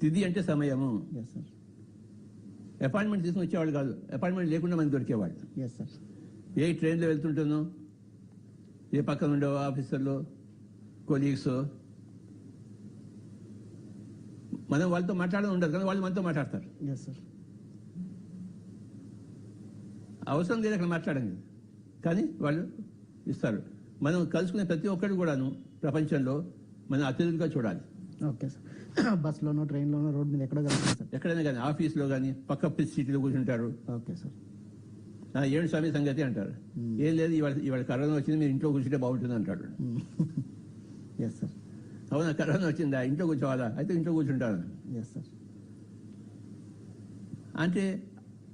తిథి అంటే సమయము. ఎస్ సార్ అపాయింట్మెంట్ తీసుకుని వచ్చేవాళ్ళు కాదు. అపాయింట్మెంట్ లేకుండా మనకి దొరికేవాళ్ళు. ఎస్ సార్ ఏ ట్రైన్లో వెళ్తుంటానో? ఏ పక్కన ఉండే ఆఫీసర్లు? కొలీగ్స్ మనం వాళ్ళతో మాట్లాడడం ఉండదు కానీ వాళ్ళు మనతో మాట్లాడతారు. ఎస్ సార్ అవసరం లేదు అక్కడ మాట్లాడండి. కానీ వాళ్ళు ఇస్తారు. మనం కలుసుకునే ప్రతి ఒక్కరు కూడాను ప్రపంచంలో మనం అతిథులుగా చూడాలి. Okay sir. బస్సులోనో ట్రైన్లోనో రోడ్ మీద ఎక్కడో కలుగుతుంది సార్. ఎక్కడైనా కానీ ఆఫీస్లో కానీ పక్క సీట్లో కూర్చుంటారు. Okay sir. "ఆ, ఏడు స్వామి సంగతి అంటారు. ఏం లేదు ఇవాళ ఇవాళ కరోనా వచ్చింది మీరు ఇంట్లో కూర్చుంటే బాగుంటుంది అంటాడు. ఎస్ సార్ అవునా కరోనా వచ్చిందా? ఇంట్లో కూర్చోవాలా? అయితే ఇంట్లో కూర్చుంటాను. ఎస్ సార్ అంటే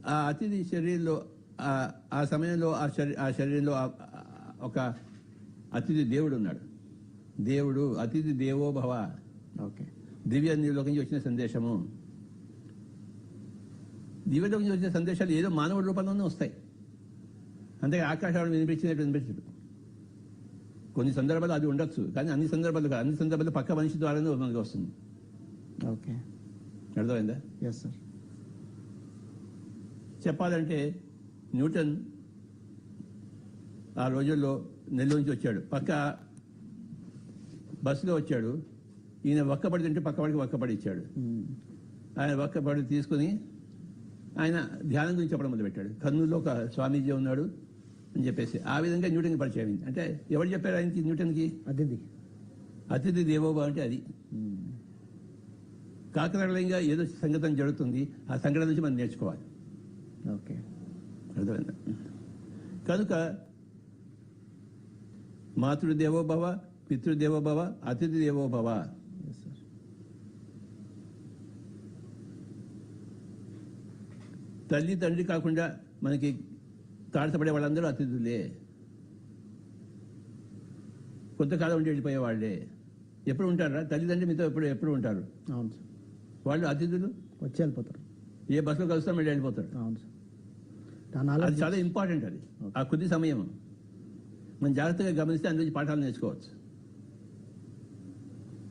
ఆ అతిథి శరీరంలో ఆ- సమయంలో ఆ శరీ ఆ శరీరంలో ఒక అతిథి దేవుడు ఉన్నాడు. దేవుడు అతిథి దేవో భవ. ఓకే. దివ్య లోకం నుంచి వచ్చిన సందేశము. దివ్యలోకం నుంచి వచ్చిన సందేశాలు ఏదో మానవుడి రూపంలోనే వస్తాయి. అంతే ఆకాశవాణి వినిపించినట్టు వినిపించదు కొన్ని సందర్భాలు అది ఉండొచ్చు కానీ అన్ని సందర్భాలు కాదు. అన్ని సందర్భాలు పక్క మనిషి ద్వారానే మనకి వస్తుంది. ఓకే. అర్థమైందా? ఎస్ సార్ చెప్పాలంటే న్యూటన్ ఆ రోజుల్లో నెల్లూరు నుంచి వచ్చాడు. పక్క బస్సులో వచ్చాడు. ఈయన ఒక్కపడి తింటే పక్కవాడికి ఒక్కపడి ఇచ్చాడు. ఆయన ఒక్కపడి తీసుకుని ఆయన ధ్యానం గురించి చెప్పడం మొదలుపెట్టాడు. కర్నూలులో ఒక స్వామీజీ ఉన్నాడు అని చెప్పేసి ఆ విధంగా న్యూటన్కి పరిచయం అయింది. అంటే ఎవరు చెప్పారు ఆయనకి న్యూటన్కి? అదిది అతిథి దేవోభవ అంటే అది. కాకరళంగా ఏదో సంగతం జరుగుతుంది. ఆ సంఘటన నుంచి మనం నేర్చుకోవాలి. ఓకే. అర్థమైందా? కనుక మాతృదేవోభవ పితృదేవోభవ అతిథి దేవోభవ ఎస్ సార్ తల్లి తండ్రి కాకుండా మనకి తాడసపడే వాళ్ళందరూ అతిథులే. కొంతకాలం ఉండి వెళ్ళిపోయే వాళ్ళే. ఎప్పుడు ఉంటారా? తల్లిదండ్రి మీతో ఎప్పుడు ఎప్పుడు ఉంటారు? అవును సార్. వాళ్ళు అతిథులు? వచ్చి వెళ్ళిపోతారు. ఏ బస్సులో కలుస్తాం వెళ్ళి వెళ్ళిపోతారు. అవును సార్. అది చాలా ఇంపార్టెంట్ అది. ఆ కొద్ది సమయం. మనం జాగ్రత్తగా గమనిస్తే అందులో పాఠాలు నేర్చుకోవచ్చు.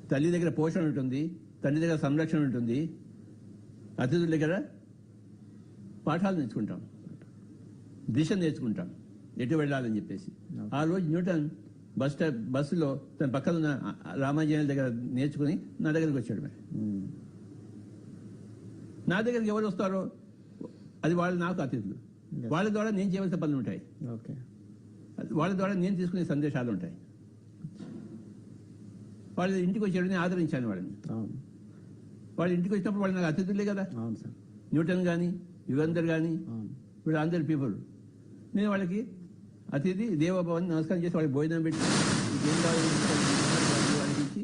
తల్లి దగ్గర పోషణ ఉంటుంది తల్లి దగ్గర సంరక్షణ ఉంటుంది. అతిథుల దగ్గర పాఠాలు నేర్చుకుంటాం. దిశ నేర్చుకుంటాం. ఎటు వెళ్ళాలని చెప్పేసి. ఆ రోజు న్యూటన్ బస్ స్టాప్ బస్సులో తన పక్కన ఉన్న రామాజయం దగ్గర నేర్చుకుని నా దగ్గరికి వచ్చాడు మరి. నా దగ్గరికి ఎవరు వస్తారో అది వాళ్ళు నాకు అతిథులు. వాళ్ళ ద్వారా నేను చేయవలసిన పనులు ఉంటాయి. ఓకే. వాళ్ళ ద్వారా నేను తీసుకునే సందేశాలు ఉంటాయి. వాళ్ళ ఇంటికి వచ్చాడు నేను ఆదరించాను వాళ్ళని. వాళ్ళ ఇంటికి వచ్చినప్పుడు వాళ్ళు నాకు అతిథులే కదా. న్యూటన్ కానీ యుగంధర్ కానీ వీళ్ళు అందరి పీపుల్ నేను వాళ్ళకి అతిథి దేవభవన్ నమస్కారం చేసి వాళ్ళకి భోజనం పెట్టి వాళ్ళకి ఇచ్చి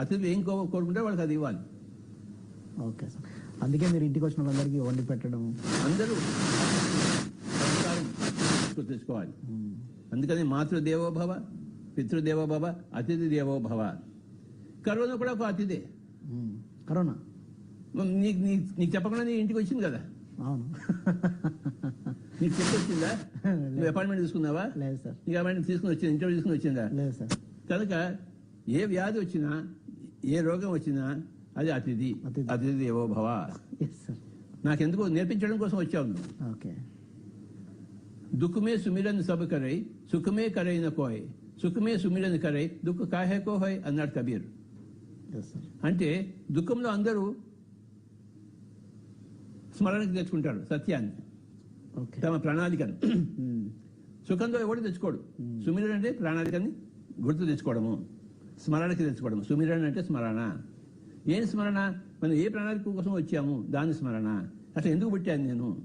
అతిథులు ఏం కోరుకుంటే వాళ్ళకి అది ఇవ్వాలి. Okay sir. అందుకే మీరు ఇంటికి వచ్చిన వాళ్ళందరికీ వండి పెట్టడం అందరూ తెచ్చుకోవాలి. అందుకని మాతృదేవోభవ పితృదేవోభవ అతిథి దేవోభవ. కరోనా కూడా ఒక అతిథే. కరోనా? నీకు నీకు చెప్పకుండా నీ ఇంటికి వచ్చింది కదా. అవును. నీకు చెప్పి వచ్చిందా? నువ్వు అపాయింట్మెంట్ తీసుకున్నావా? లేదు సార్. నీకు అపాయింట్మెంట్ తీసుకుని వచ్చింది? ఇంటర్వ్యూ తీసుకుని వచ్చిందా? లేదు సార్. కనుక ఏ వ్యాధి వచ్చినా ఏ రోగం వచ్చినా అది అతిథి. అతిథి. ఏవో భవ. నాకెందుకు నేర్పించడం కోసం వచ్చావు నువ్వు. ఓకే. దుఃఖమే సుమిరన్ సబ్ కరై సుఖమే కరైన కోయ్. సుఖమే సుమిరన్ కరై దుఃఖ కాహే కోహయ్ అన్నాడు కబీర్. అంటే దుఃఖంలో అందరూ స్మరణకు తెచ్చుకుంటారు సత్యాన్ని. ఓకే. తమ ప్రణాళికను. సుఖంలో ఎవడు తెచ్చుకోడు? సుమిరన్ అంటే ప్రణాళికని గుర్తు తెచ్చుకోవడము. స్మరణకి తెచ్చుకోవడము. సుమిరన్ అంటే స్మరణ. ఏం స్మరణ? మనం ఏ ప్రణాళిక కోసం వచ్చాము? దాని స్మరణ. అసలు ఎందుకు పుట్టాను నేను?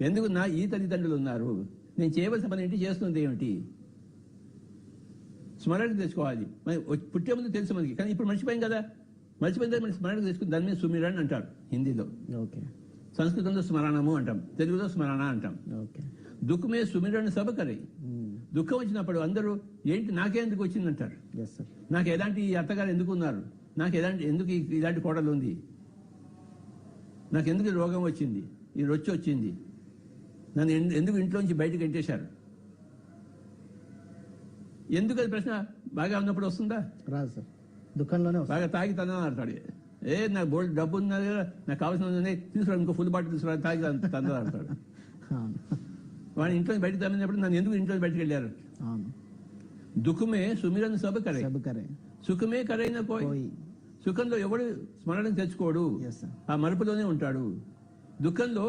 ఎందుకు నా ఈ తల్లిదండ్రులు ఉన్నారు? నేను చేయవలసిన పని ఏంటి? చేస్తుంది ఏమిటి? స్మరణకు తెచ్చుకోవాలి. మరి పుట్టే ముందు తెలుసు మనకి. కానీ ఇప్పుడు మర్చిపోయాం కదా. మర్చిపోయిన తర్వాత మన స్మరణకు తెచ్చుకుని దాని మీద సుమిరన్ అంటారు హిందీలో. ఓకే. సంస్కృతంలో స్మరణము అంటాం. తెలుగులో స్మరణ అంటాం. ఓకే. దుఃఖమే సుమిరన్ సభ కరై. దుఃఖం వచ్చినప్పుడు అందరూ ఏంటి నాకే ఎందుకు వచ్చిందంటారు? నాకు ఎలాంటి ఈ అత్తగారు ఎందుకు ఉన్నారు? నాకు ఎలాంటి ఎందుకు ఇలాంటి కోడలు ఉంది? నాకు ఎందుకు రోగం వచ్చింది? ఈ రొచ్చి వచ్చింది? నన్ను ఎందుకు ఇంట్లోంచి బయటకు ఎంటేశారు? ఎందుకు అది ప్రశ్న బాగా ఉన్నప్పుడు వస్తుందా? రాదు సార్ వస్తుంది. బాగా తాగి తన ఆడతాడు ఏ నాకు బోల్డ్ డబ్బు ఉన్నది నాకు కావాల్సిన ఉంది తీసుకురా ఇంకో ఫుల్ బాటిల్ తీసుకురా తాగి తందరు అంటాడు. అవును. వాడి ఇంట్లో బయటకు తమ్మినప్పుడు నన్ను ఎందుకు ఇంట్లో బయటకు వెళ్ళారు? దుఃఖమే సుమిరన్ సభ కరే సుఖమే కరైన పోయి సుఖంలో ఎవడు స్మరణ తెచ్చుకోడు. ఆ మలుపులోనే ఉంటాడు. దుఃఖంలో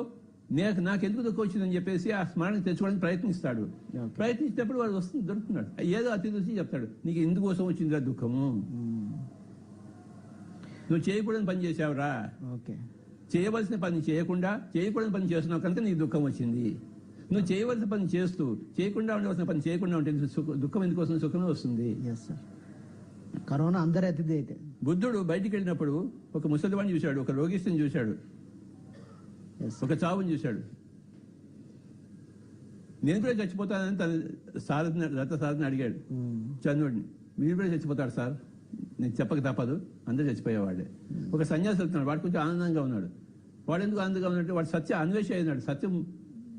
నాకు నాకెందుకు దుఃఖం వచ్చిందని చెప్పేసి ఆ స్మరణ తెచ్చుకోవడానికి ప్రయత్నిస్తాడు. ప్రయత్నించినప్పుడు వాడు వస్తుంది దొరుకుతున్నాడు. ఏదో అతి చూసి చెప్తాడు. నీకు ఎందుకోసం వచ్చిందిరా దుఃఖము? మ్మ్. నువ్వు చేయకూడని పని చేసావురా ఓకే. చేయవలసిన పని చేయకుండా చేయకూడని పని చేస్తున్నావు కనుక నీకు దుఃఖం వచ్చింది. నువ్వు చేయవలసిన పని చేస్తూ చేయకుండా ఉండవలసిన పని చేయకుండా ఉంటే దుఃఖం ఎందుకు వస్తుంది. సుఖమే వస్తుంది కరోనా అందరి అతిథి అయితే. బుద్ధుడు బయటికి వెళ్ళినప్పుడు ఒక ముసలివాడిని చూశాడు ఒక రోగిస్తుని చూశాడు ఒక చావుని చూశాడు. నేను కూడా చచ్చిపోతానని తన సారథిని రథ సారథిని అడిగాడు. చంద్రుడిని మీరు కూడా చచ్చిపోతాడు సార్? నేను చెప్పక తప్పదు. అందరూ చచ్చిపోయేవాడే ఒక సన్యాసి వెళ్తున్నాడు వాడు కొంచెం ఆనందంగా ఉన్నాడు. వాడు ఎందుకు ఆనందంగా ఉన్నట్టు వాడు సత్య అన్వేష అయినాడు. సత్యం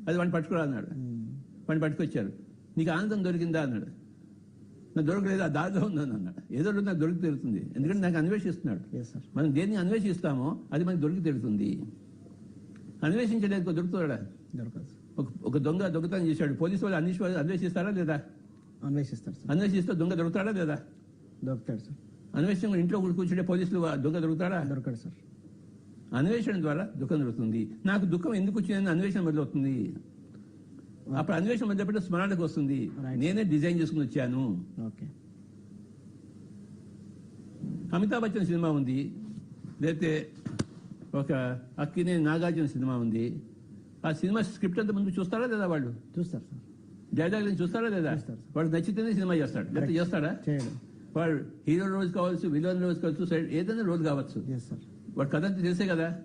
అది వాడిని పట్టుకురా అన్నాడు. వాడిని పట్టుకొచ్చారు. నీకు ఆనందం దొరికిందా అన్నాడు. నాకు దొరకలేదు? ఆ దారిలో ఉందని అన్నాడు. ఏదో నాకు దొరికి తెలుస్తుంది ఎందుకంటే నాకు అన్వేషిస్తున్నాడు. మనం దేన్ని అన్వేషిస్తామో అది మనకి దొరికి తెలుస్తుంది అన్వేషించలేదు దొరుకుతాడా? దొరకదు ఒక దొంగ దొంగతనం చేశాడు. పోలీసు వాళ్ళు అన్వేషి అన్వేషిస్తారా లేదా? అన్వేషిస్తారు అన్వేషిస్తే దొంగ దొరుకుతాడా లేదా? దొరుకుతాడు సార్ అన్వేషణ ఇంట్లో కూర్చుంటే పోలీసులు ఆ దొంగ దొరుకుతాడా దొరకడు సార్. అన్వేషణ ద్వారా దుఃఖం దొరుకుతుంది. నాకు దుఃఖం ఎందుకు వచ్చిందని అన్వేషణ మొదలవుతుంది అప్పుడు అన్వేషణ మొదలుపెట్టి స్మరణకు వస్తుంది. నేనే డిజైన్ చేసుకుని వచ్చాను. ఓకే. అమితాబ్ బచ్చన్ సినిమా ఉంది. లేకపోతే ఒక అక్కినే నాగార్జున సినిమా ఉంది. ఆ సినిమా స్క్రిప్ట్ అంతా ముందు చూస్తారా లేదా వాళ్ళు? చూస్తారు సార్. డైలాగ్ చూస్తారా లేదా. వాడు నచ్చితేనే సినిమా చేస్తాడు. లేకపోతే చేస్తాడా? చేయడం. వాడు హీరో రోజు కావచ్చు విలన్ రోజు కావచ్చు సైడ్ ఏదైనా రోజు కావచ్చు. వాడు కథ అంతా తెలిసే కదా?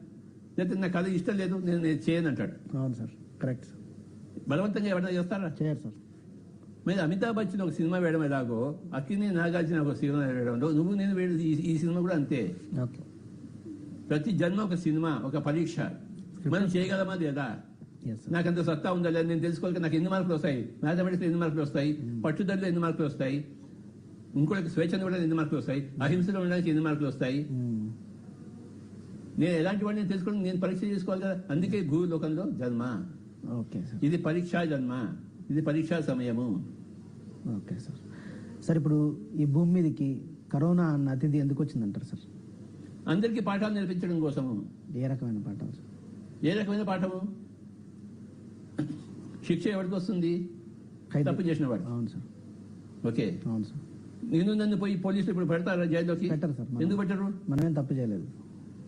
లేకపోతే నా కథ ఇష్టం లేదు నేను నేను చేయను అంటాడు. అవును సార్ కరెక్ట్ సార్ బలవంతంగా ఎవరైనా చేస్తారా? చేయరు సార్ మరి అమితాబ్ బచ్చన్ ఒక సినిమా వేయడం ఎలాగో అక్కిని నాగార్జున ఒక సినిమా వేయడం నువ్వు నేను వేయడం ఈ- సినిమా కూడా అంతే. ప్రతి జన్మ ఒక సినిమా ఒక పరీక్ష. మనం చేయగలమా లేదా? నాకు అంత సత్తా ఉందా లేదా? నేను తెలుసుకోవాలి నాకు ఎన్ని మార్కులు వస్తాయి? మ్యాథమెటిక్స్ ఎన్ని మార్కులు వస్తాయి? పట్టుదలలో ఎన్ని మార్కులు వస్తాయి? ఇంకోటి స్వేచ్ఛను కూడా ఎన్ని మార్కులు వస్తాయి? అహింసలో ఉండడానికి ఎన్ని మార్కులు వస్తాయి. నేను ఎలాంటి వాడిని తెలుసుకోవాలి నేను పరీక్ష చేసుకోవాలి కదా? అందుకే భూలోకంలో జన్మ. Okay sir. ఇది పరీక్షా జన్మ. ఇది పరీక్షా సమయము. Okay sir. సార్ ఇప్పుడు ఈ భూమి మీదకి కరోనా అన్న అతిథి ఎందుకు వచ్చిందంటారు సార్? అందరికీ పాఠాలు నేర్పించడం కోసము. ఏ రకమైన పాఠం సార్? ఏ రకమైన పాఠము? శిక్ష ఎవరికి వస్తుంది. తప్పు చేసిన వాడు అవును సార్. ఓకే. అవును సార్. నేను నన్ను పోయి పోలీసులు ఇప్పుడు పెడతారా జైల్లోకి పెట్టరు సార్ మనం- ఎందుకు పెట్టరు? మనమేం తప్పు చేయలేదు.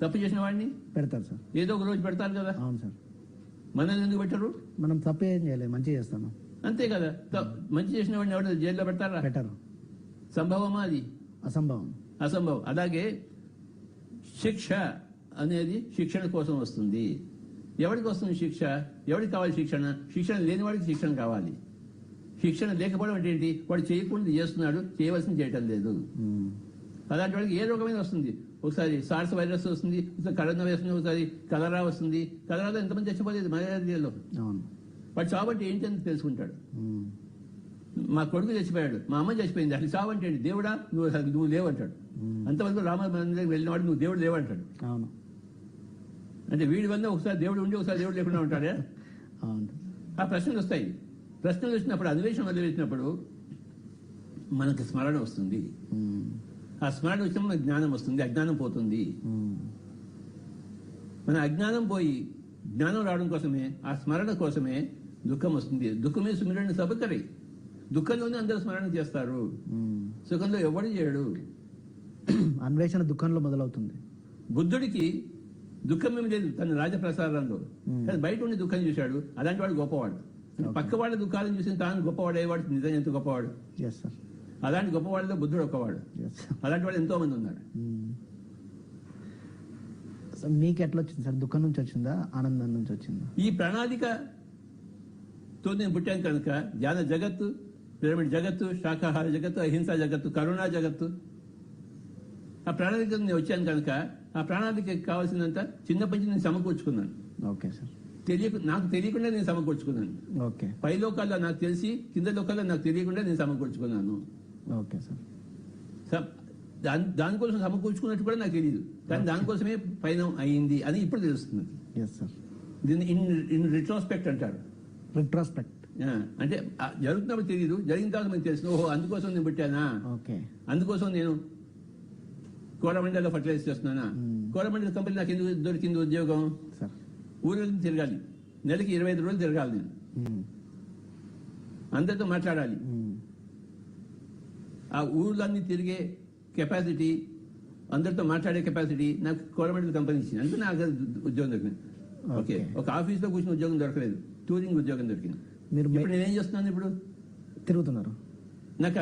తప్పు చేసిన వాడిని? పెడతారు సార్. ఏదో ఒక రోజు పెడతారు కదా. అవును సార్. మనల్ని ఎందుకు పెట్టరు? మనం తప్పు ఏం చేయలేదు మంచి చేస్తాను అంతే కదా. త- మంచి చేసిన వాడిని ఎవరు జైల్లో పెడతారా? పెట్టరు. సంభవమా అది? అసంభవం. అసంభవం. అలాగే శిక్ష అనేది శిక్షణ కోసం వస్తుంది. ఎవరికి వస్తుంది శిక్ష? ఎవరికి కావాలి శిక్షణ? శిక్షణ లేని వాడికి శిక్షణ కావాలి. శిక్షణ లేకపోవడం అంటే ఏంటి? వాడు చేయకుండా చేస్తున్నాడు చేయవలసింది చేయటం లేదు. అలాంటి వాడికి ఏ రోగమైన వస్తుంది. ఒకసారి సార్స్ వైరస్ వస్తుంది ఒకసారి కరోనా వస్తుంది ఒకసారి కలరా వస్తుంది. కలరాలో ఎంతమంది చచ్చిపోలేదు మలేరియాలో. అవును. వాడు చావంటే ఏంటి అని తెలుసుకుంటాడు. మా కొడుకు చచ్చిపోయాడు మా అమ్మ చచ్చిపోయింది. అసలు చావంటే దేవుడా నువ్వు నువ్వు లేవంటాడు. అంతవరకు రామ మందిరం వెళ్ళినవాడు నువ్వు దేవుడు లేవంటాడు. అవును. అంటే వీడి వల్ల ఒకసారి దేవుడు ఉండి ఒకసారి దేవుడు లేకుండా ఉంటాడే? ఆ ప్రశ్నలు వస్తాయి. ప్రశ్నలు వచ్చినప్పుడు అన్వేషణ వదిలేసినప్పుడు మనకు స్మరణ వస్తుంది. ఆ స్మరణ వచ్చినప్పుడు మనకు జ్ఞానం వస్తుంది అజ్ఞానం పోతుంది. మన అజ్ఞానం పోయి జ్ఞానం రావడం కోసమే ఆ స్మరణ కోసమే దుఃఖం వస్తుంది దుఃఖమే సుమిరణ సబకరి దుఃఖంలోనే అందరూ స్మరణ చేస్తారు. సుఖంలో ఎవడు చేయడు అన్వేషణ దుఃఖంలో మొదలవుతుంది బుద్ధుడికి దుఃఖం ఏమి లేదు తన రాజప్రసాదంలో. కానీ బయట ఉండి దుఃఖం చూశాడు అలాంటి వాడు గొప్పవాడు పక్క వాళ్ళ దుఃఖాలను చూసి తాను గొప్పవాడు అయ్యేవాడు నిజంగా ఎంత గొప్పవాడు. అలాంటి గొప్పవాడిలో బుద్ధుడు ఒక్కవాడు. ఎస్ అలాంటి వాడు ఎంతో మంది ఉన్నారు. సార్ మీకు ఎట్లా వచ్చింది సార్? దుఃఖం నుంచి వచ్చిందా? ఆనందం నుంచి వచ్చిందా? ఈ ప్రణాళికతో నేను పుట్టాను కనుక జ్ఞాన జగత్తు పిరమిడ్ జగత్తు శాకాహార జగత్తు అహింసా జగత్తు కరుణా జగత్తు. ఆ ప్రణాళిక నేను వచ్చాను కనుక ఆ ప్రణాళికకి కావాల్సినంత చిన్నప్పటి నుంచి నేను సమకూర్చుకున్నాను. ఓకే సార్ తెలియకు నాకు తెలియకుండా నేను సమకూర్చుకున్నాను. ఓకే. పై లోకాల్లో నాకు తెలిసి కింద లోకాల్లో నాకు తెలియకుండా నేను సమకూర్చుకున్నాను. Okay sir. దాని దానికోసం సమకూర్చుకున్నట్టు కూడా నాకు తెలియదు కానీ దానికోసమే పైన అయింది అని ఇప్పుడు తెలుస్తుంది. ఎస్ సార్ దీన్ని ఇన్ ఇన్ రిట్రోస్పెక్ట్ అంటారు. రిట్రోస్పెక్ట్ అంటే జరుగుతున్నప్పుడు తెలియదు జరిగిన తర్వాత మనకు తెలుసు ఓహో అందుకోసం నేను పెట్టానా? ఓకే. అందుకోసం నేను కోరమండలో ఫర్టిలైజ్ చేస్తున్నానా? Hmm. కోరమండల కంపెనీ నాకు ఎందుకు దొరికింది ఉద్యోగం? సార్ ఊళ్ళో తిరగాలి. నెలకి ఇరవై ఐదు రోజులు తిరగాలి నేను. అందరితో మాట్లాడాలి. ఆ ఊళ్ళన్నీ తిరిగే కెపాసిటీ అందరితో మాట్లాడే కెపాసిటీ నాకు కోరమండల కంపెనీ ఇచ్చింది. అందుకే నాకు ఉద్యోగం దొరికింది. ఓకే. ఒక ఆఫీస్లో కూర్చుని ఉద్యోగం దొరకలేదు. టూరింగ్ ఉద్యోగం దొరికింది. మీరు ఇప్పుడు నేనేం చేస్తున్నాను ఇప్పుడు? తిరుగుతున్నారు. నాకు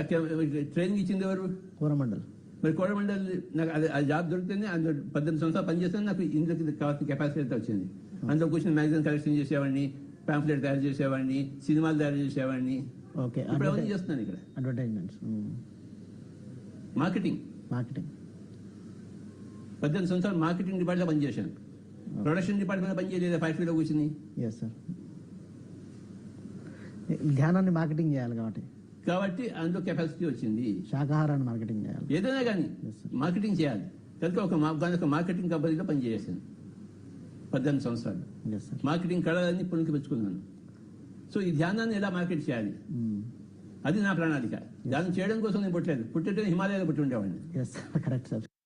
ట్రైనింగ్ ఇచ్చింది ఎవరు? కోరమండల్. మరి కోరమండల్ నాకు అది ఆ జాబ్ దొరికితేనే పద్దెనిమిది సంవత్సరాలు పనిచేస్తాను. నాకు ఇందులోకి కావాల్సిన కెపాసిటీ అయితే వచ్చింది. అందులో కూర్చొని మ్యాగజైన్ కలెక్షన్ చేసేవాడిని పాంప్లెట్ తయారు చేసేవాడిని సినిమాలు తయారు చేసేవాడిని. ఓకే ఇప్పుడు అవన్నీ చేస్తున్నాను ఇక్కడ. అడ్వర్టైజ్మెంట్స్. మార్కెటింగ్. మార్కెటింగ్. పద్దెనిమిది సంవత్సరాలు మార్కెటింగ్ డిపార్ట్మెంట్లో పనిచేశాను. ప్రొడక్షన్ డిపార్ట్మెంట్లో పనిచేయలేదు ఫ్యాక్టరీలో కూర్చుని? ఎస్ సార్ ధ్యానాన్ని మార్కెటింగ్ చేయాలి కాబట్టి. కాబట్టి అందులో కెపాసిటీ వచ్చింది. శాకాహారాన్ని మార్కెటింగ్ చేయాలి. ఏదైనా కానీ. మార్కెటింగ్ చేయాలి. కనుక ఒక మార్కెటింగ్ కంపెనీలో పనిచేసాను పద్దెనిమిది సంవత్సరాలు. మార్కెటింగ్ కళలన్నీ పుణికి పెంచుకున్నాను. సో ఈ ధ్యానాన్ని ఎలా మార్కెట్ చేయాలి? అది నా ప్రణాళిక. దాన్ని చేయడం కోసం నేను పుట్టలేదు. పుట్టితే హిమాలయాలో పుట్టి ఉండేవాడిని.